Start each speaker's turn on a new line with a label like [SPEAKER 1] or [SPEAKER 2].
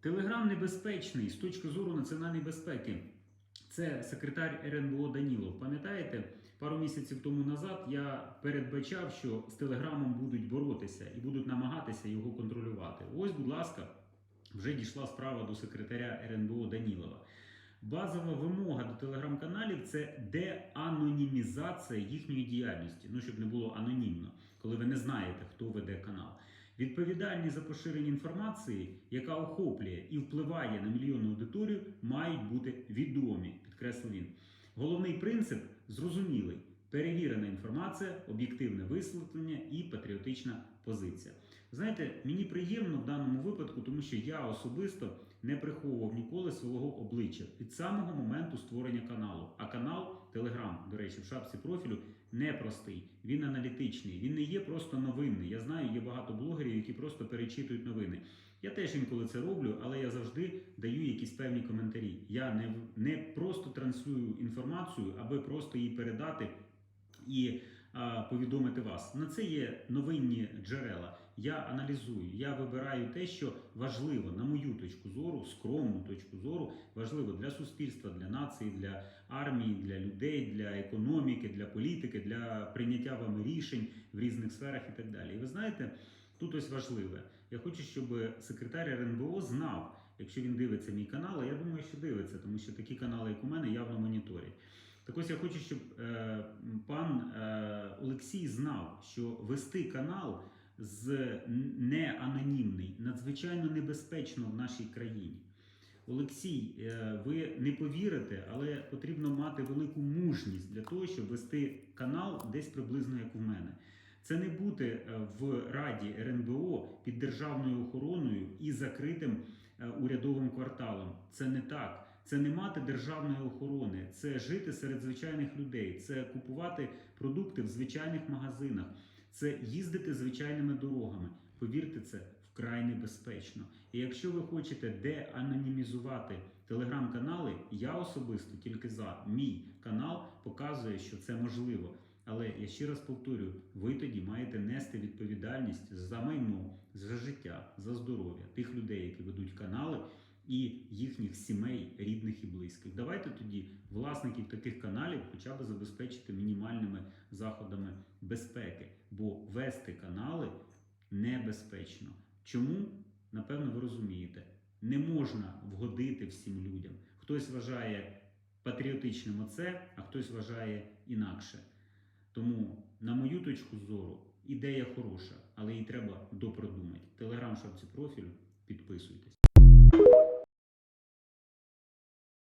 [SPEAKER 1] Телеграм небезпечний з точки зору національної безпеки. Це секретар РНБО Данілов. Пам'ятаєте, пару місяців тому назад я передбачав, що з Телеграмом будуть боротися і будуть намагатися його контролювати. Ось, будь ласка, вже дійшла справа до секретаря РНБО Данілова. Базова вимога до телеграм-каналів це деанонімізація їхньої діяльності. Ну, щоб не було анонімно, коли ви не знаєте, хто веде канал. Відповідальні за поширення інформації, яка охоплює і впливає на мільйонну аудиторію, мають бути відомі, підкреслив він. Головний принцип зрозумілий: перевірена інформація, об'єктивне висвітлення і патріотична позиція. Знаєте, мені приємно в даному випадку, тому що я особисто не приховував ніколи свого обличчя від самого моменту створення каналу. А канал Телеграм, до речі, в шапці профілю непростий, він аналітичний, він не є просто новинний. Я знаю, є багато блогерів, які просто перечитують новини. Я теж інколи це роблю, але я завжди даю якісь певні коментарі. Я не, не просто транслюю інформацію, аби просто її передати і а, повідомити вас. На це є новинні джерела. Я аналізую, я вибираю те, що важливо, на мою точку зору, скромну точку зору, важливо для суспільства, для нації, для армії, для людей, для економіки, для політики, для прийняття вами рішень в різних сферах і так далі. І ви знаєте, тут ось важливе. Я хочу, щоб секретар РНБО знав, якщо він дивиться мій канал, а я думаю, що дивиться, тому що такі канали, як у мене, явно моніторять. Так ось я хочу, щоб е, пан е, Олексій знав, що вести канал з не анонімний надзвичайно небезпечно в нашій країні. Олексій, е, ви не повірите, але потрібно мати велику мужність для того, щоб вести канал десь приблизно як у мене. Це не бути е, в Раді РНБО під державною охороною і закритим е, урядовим кварталом. Це не так. Це не мати державної охорони, це жити серед звичайних людей, це купувати продукти в звичайних магазинах, це їздити звичайними дорогами. Повірте, це вкрай небезпечно. І якщо ви хочете деанонімізувати телеграм-канали, я особисто тільки за мій канал показує, що це можливо. Але я ще раз повторюю, ви тоді маєте нести відповідальність за майно, за життя, за здоров'я тих людей, які ведуть канали, і їхніх сімей, рідних і близьких. Давайте тоді власників таких каналів хоча б забезпечити мінімальними заходами безпеки, бо вести канали небезпечно. Чому? Напевно, ви розумієте, не можна вгодити всім людям. Хтось вважає патріотичним оце, а хтось вважає інакше. Тому, на мою точку зору, ідея хороша, але її треба допродумати. Телеграм шапці профілю, підписуйтесь.